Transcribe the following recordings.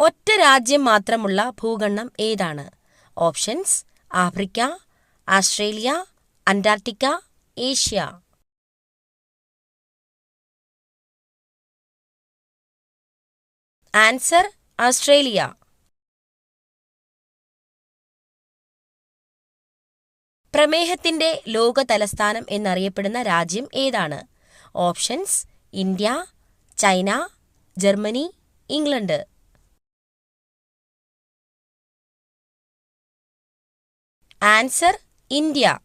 ഒറ്റ രാജ്യം മാത്രമുള്ള ഭൂഖണ്ഡം ഏതാണ്? Options Africa Australia Antarctica Asia. Answer Australia. പ്രമേഹത്തിന്റെ ലോക തലസ്ഥാനം എന്നറിയപ്പെടുന്ന രാജ്യം ഏതാണ്? Options India China Germany England. Answer India.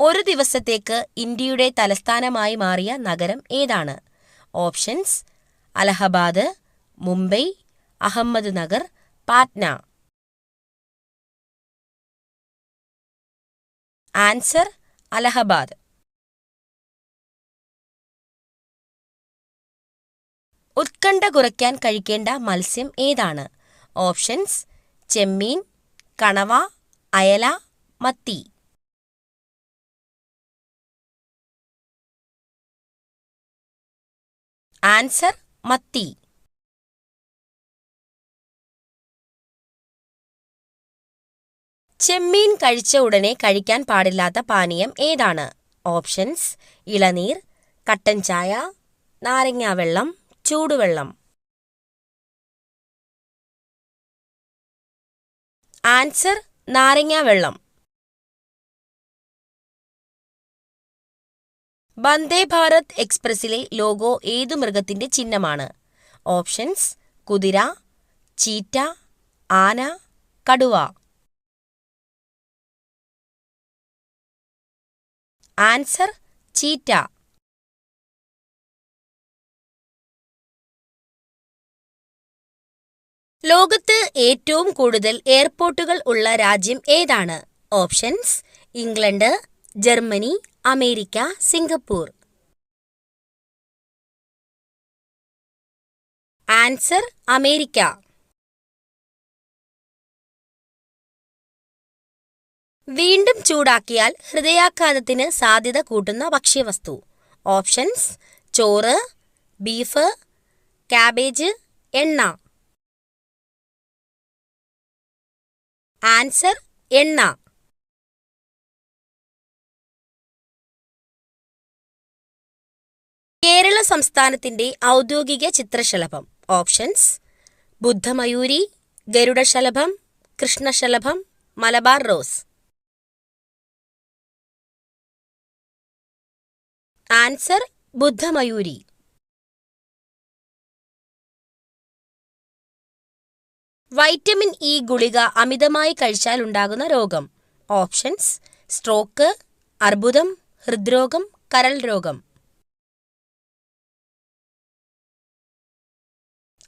ഒരു ദിവസത്തേക്ക് ഇന്ത്യയുടെ തലസ്ഥാനമായി മാറിയ നഗരം ഏതാണ്? Options Allahabad Mumbai Ahmednagar Patna. Answer Allahabad. ഉത്കണ്ഠ കുറയ്ക്കാൻ കഴിക്കേണ്ട മത്സ്യം ഏതാണ്? ഓപ്ഷൻസ് ചെമ്മീൻ കണവ അയല മത്തി. ആൻസർ മത്തി. ചെമ്മീൻ കഴിച്ച ഉടനെ കഴിക്കാൻ പാടില്ലാത്ത പാനീയം ഏതാണ്? ഓപ്ഷൻസ് ഇളനീർ കട്ടൻ ചായ നാരങ്ങാവെള്ളം ചൂടുവെള്ളം. ആൻസർ നാരങ്ങാവെള്ളം. വന്ദേ ഭാരത് എക്സ്പ്രസിലെ ലോഗോ ഏതു മൃഗത്തിന്റെ ചിഹ്നമാണ്? ഓപ്ഷൻസ് കുതിര ചീറ്റ ആന കടുവ. Answer cheetah. ലോകത്ത് ഏറ്റവും കൂടുതൽ എയർപോർട്ടുകൾ ഉള്ള രാജ്യം ഏതാണ്? Options England Germany America Singapore. Answer America. വീണ്ടും ചൂടാക്കിയാൽ ഹൃദയാഘാതത്തിന് സാധ്യത കൂട്ടുന്ന ഭക്ഷ്യവസ്തു. ഓപ്ഷൻസ് ചോറ് ബീഫ് കാബേജ് എണ്ണ. ആൻസർ എണ്ണ. കേരള സംസ്ഥാനത്തിന്റെ ഔദ്യോഗിക ചിത്രശലഭം. ഓപ്ഷൻസ് ബുദ്ധമയൂരി ഗരുഡശലഭം കൃഷ്ണശലഭം മലബാർ റോസ്. ആൻസർ ബുദ്ധമയൂരി. വൈറ്റമിൻ ഇ ഗുളിക അമിതമായി കഴിച്ചാൽ ഉണ്ടാകുന്ന രോഗം. ഓപ്ഷൻസ് സ്ട്രോക്ക് അർബുദം ഹൃദ്രോഗം കരൾ രോഗം.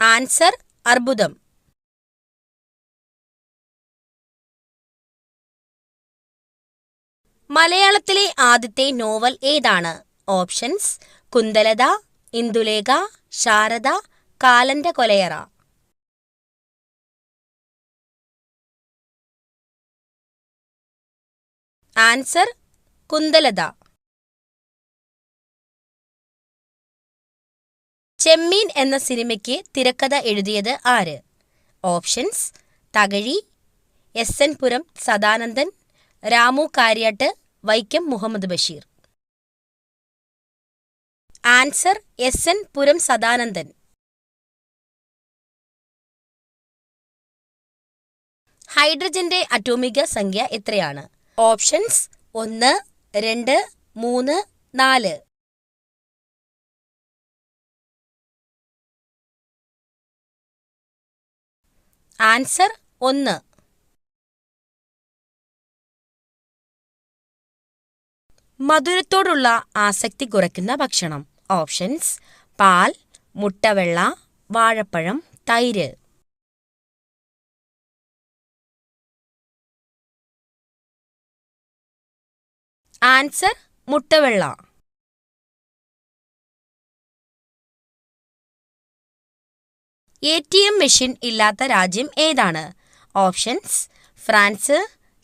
ആൻസർ അർബുദം. മലയാളത്തിലെ ആദ്യത്തെ നോവൽ ഏതാണ്? ഓപ്ഷൻസ് കുന്തലത ഇന്ദുലേഖ ശാരദ കാലന്റെ കൊലയറ. ആൻസർ കുന്തലത. ചെമ്മീൻ എന്ന സിനിമയ്ക്ക് തിരക്കഥ എഴുതിയത് ആര്? Options Thakazhi S N Puram Sadanandan Ramu Kariat Vaikom Muhammad Basheer. Answer S N Puram Sadanandan. ഹൈഡ്രജന്റെ അറ്റോമിക സംഖ്യ എത്രയാണ്? ഓപ്ഷൻസ് ഒന്ന് രണ്ട് മൂന്ന് നാല്. ആൻസർ ഒന്ന്. മധുരത്തോടുള്ള ആസക്തി കുറയ്ക്കുന്ന ഭക്ഷണം. ഓപ്ഷൻസ് പാൽ മുട്ടവെള്ള വാഴപ്പഴം തൈര്. ആൻസർ മുട്ടവെള്ള. എ ടി എം മെഷീൻ ഇല്ലാത്ത രാജ്യം ഏതാണ്? Options France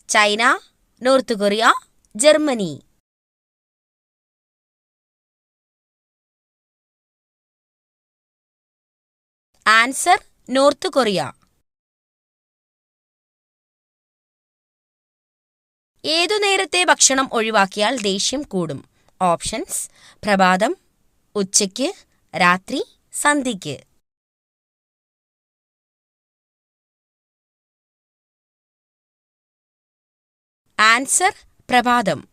China North Korea Germany. Answer North Korea. ഏതു നേരത്തെ ഭക്ഷണം ഒഴിവാക്കിയാൽ ദേഷ്യം കൂടും? ഓപ്ഷൻസ് പ്രഭാതം ഉച്ചയ്ക്ക് രാത്രി സന്ധ്യയ്ക്ക്. ആൻസർ പ്രഭാതം.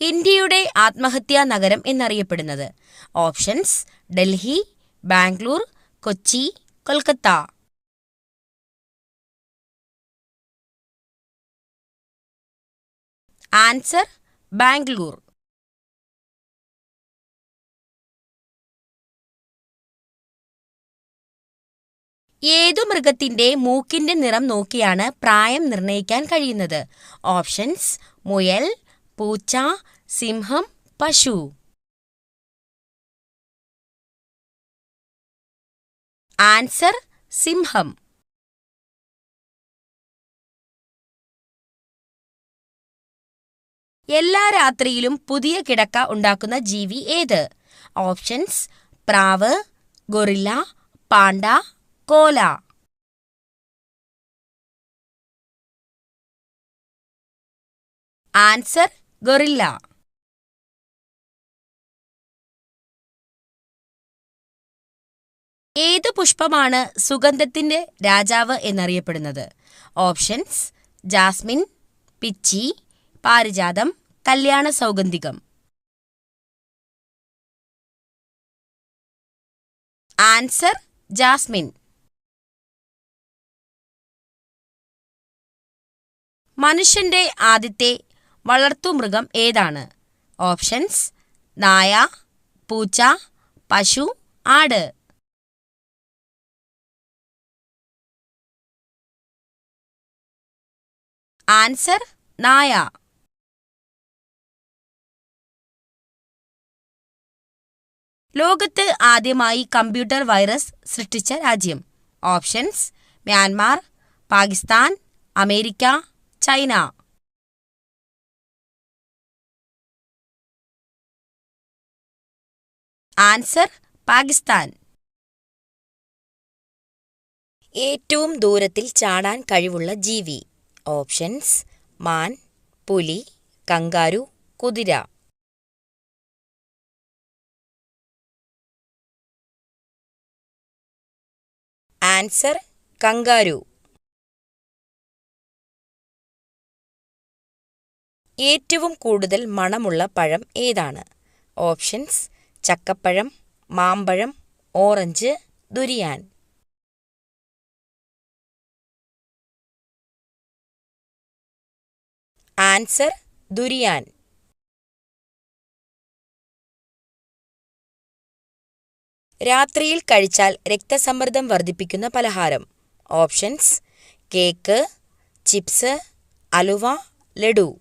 ഇന്ത്യയുടെ ആത്മഹത്യാ നഗരം എന്നറിയപ്പെടുന്നത്. ഓപ്ഷൻസ് ഡൽഹി ബാംഗ്ലൂർ കൊച്ചി കൊൽക്കത്ത. ആൻസർ ബാംഗ്ലൂർ. ഏതു മൃഗത്തിന്റെ മൂക്കിന്റെ നിറം നോക്കിയാണ് പ്രായം നിർണയിക്കാൻ കഴിയുന്നത്? ഓപ്ഷൻസ് മുയൽ പൂച്ച സിംഹം പശു. ആൻസർ സിംഹം. എല്ലാ രാത്രിയിലും പുതിയ കിടക്ക ഉണ്ടാക്കുന്ന ജീവി ഏത്? ഓപ്ഷൻസ് പ്രാവ് gorilla panda koala. Answer gorilla. ഏത് പുഷ്പമാണ് സുഗന്ധത്തിന്റെ രാജാവ് എന്നറിയപ്പെടുന്നത്? ഓപ്ഷൻസ് ജാസ്മിൻ പിച്ചി പാരിജാതം കല്യാണ സൗഗന്ധികം. Answer jasmine. മനുഷ്യന്റെ ആദ്യത്തെ വളർത്തുമൃഗം ഏതാണ്? ഓപ്ഷൻസ് നായ പൂച്ച പശു ആട്. ആൻസർ നായ. ലോകത്ത് ആദ്യമായി കമ്പ്യൂട്ടർ വൈറസ് സൃഷ്ടിച്ച രാജ്യം. Options Myanmar Pakistan America China. Answer Pakistan. ഏറ്റവും ദൂരത്തിൽ ചാടാൻ കഴിവുള്ള ജീവി. ഓപ്ഷൻസ് മാൻ പുലി കങ്കാരു കുതിര. Answer kangaroo. ഏറ്റവും കൂടുതൽ മണമുള്ള പഴം ഏതാണ്? ഓപ്ഷൻസ് ചക്കപ്പഴം മാമ്പഴം ഓറഞ്ച് ദുരിയാൻ. Answer durian. രാത്രിയിൽ കഴിച്ചാൽ രക്തസമ്മർദ്ദം വർദ്ധിപ്പിക്കുന്ന പലഹാരം. ഓപ്ഷൻസ് കേക്ക് ചിപ്സ് അലുവ ലഡു.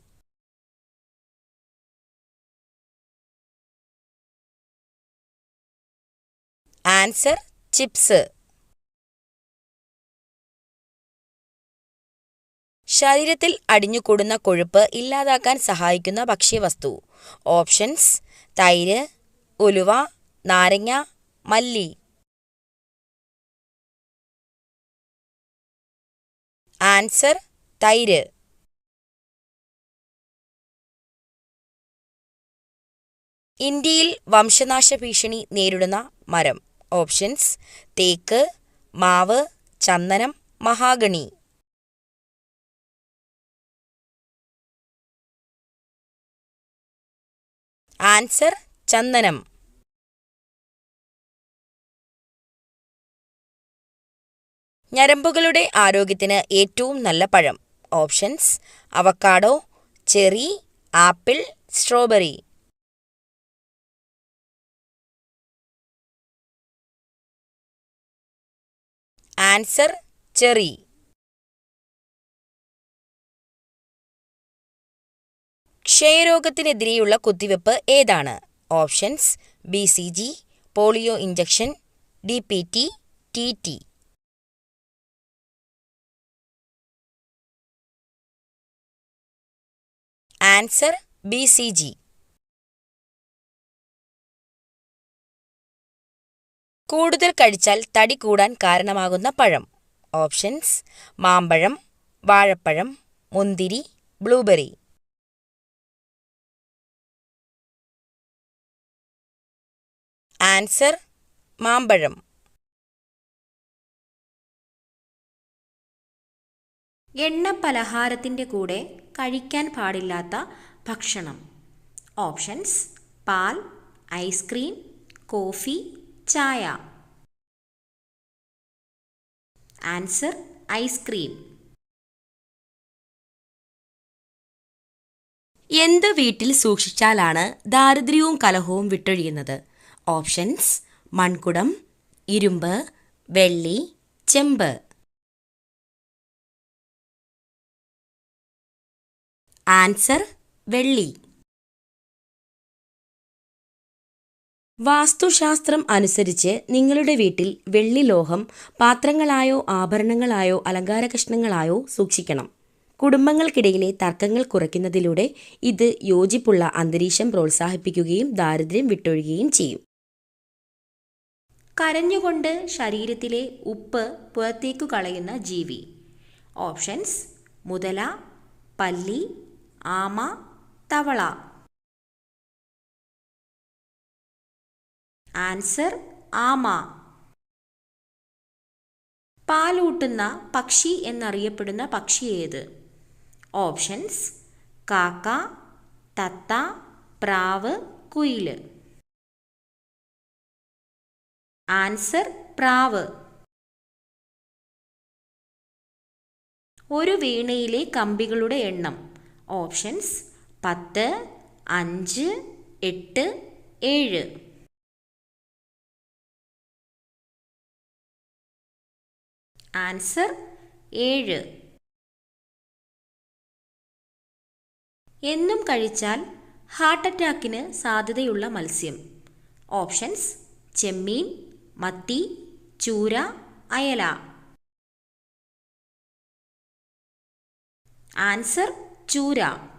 Answer chips. ശരീരത്തിൽ അടിഞ്ഞുകൂടുന്ന കൊഴുപ്പ് ഇല്ലാതാക്കാൻ സഹായിക്കുന്ന ഭക്ഷ്യവസ്തു. ഓപ്ഷൻസ് തൈര് ഉലുവ നാരങ്ങ മല്ലി. ആൻസർ തൈര്. ഇന്ത്യയിൽ വംശനാശ ഭീഷണി നേരിടുന്ന മരം. ഓപ്ഷൻസ് തേക്ക് മാവ് ചന്ദനം മഹാഗണി. ആൻസർ ചന്ദനം. ഞരമ്പുകളുടെ ആരോഗ്യത്തിന് ഏറ്റവും നല്ല പഴം. Options avocado cherry apple strawberry. Answer cherry. ക്ഷയരോഗത്തിനെതിരെയുള്ള കുത്തിവെപ്പ് ഏതാണ്? Options B C G polio injection D P T T T. Answer B C G. കൂടുതൽ കഴിച്ചാൽ തടി കൂടാൻ കാരണമാകുന്ന പഴം. ഓപ്ഷൻസ് മാമ്പഴം വാഴപ്പഴം മുന്തിരി ബ്ലൂബെറി. ആൻസർ മാമ്പഴം. എണ്ണ പലഹാരത്തിന്റെ കൂടെ കഴിക്കാൻ പാടില്ലാത്ത ഭക്ഷണം. ഓപ്ഷൻസ് പാൽ ഐസ്ക്രീം കോഫി ചായ. Answer ice cream. എന്ത് വീട്ടിൽ സൂക്ഷിച്ചാലാണ് ദാരിദ്ര്യവും കലഹവും വിട്ടൊഴിയുന്നത്? ഓപ്ഷൻസ് മൺകുടം ഇരുമ്പ് വെള്ളി ചെമ്പ്. ആൻസർ വെള്ളി. വാസ്തുശാസ്ത്രം അനുസരിച്ച് നിങ്ങളുടെ വീട്ടിൽ വെള്ളി ലോഹം പാത്രങ്ങളായോ ആഭരണങ്ങളായോ അലങ്കാര കഷ്ണങ്ങളായോ സൂക്ഷിക്കണം. കുടുംബങ്ങൾക്കിടയിലെ തർക്കങ്ങൾ കുറയ്ക്കുന്നതിലൂടെ ഇത് യോജിപ്പുള്ള അന്തരീക്ഷം പ്രോത്സാഹിപ്പിക്കുകയും ദാരിദ്ര്യം വിട്ടൊഴുകുകയും ചെയ്യും. കരഞ്ഞുകൊണ്ട് ശരീരത്തിലെ ഉപ്പ് പുറത്തേക്കു കളയുന്ന ജീവി. ഓപ്ഷൻസ് മുതല പല്ലി ആമ തവള. ആൻസർ ആമ. പാലൂട്ടുന്ന പക്ഷി എന്നറിയപ്പെടുന്ന പക്ഷി ഏത്? ഓപ്ഷൻസ് കാക്ക തത്ത പ്രാവ് കുയിൽ. ആൻസർ പ്രാവ്. ഒരു വീണയിലെ കമ്പികളുടെ എണ്ണം. ഓപ്ഷൻസ് പത്ത് അഞ്ച് എട്ട് ഏഴ്. ആൻസർ ഏഴ്. എന്നും കഴിച്ചാൽ ഹാർട്ട് അറ്റാക്കിന് സാധ്യതയുള്ള മത്സ്യം. ഓപ്ഷൻസ് ചെമ്മീൻ മത്തി ചൂര അയല. ആൻസർ ചൂര.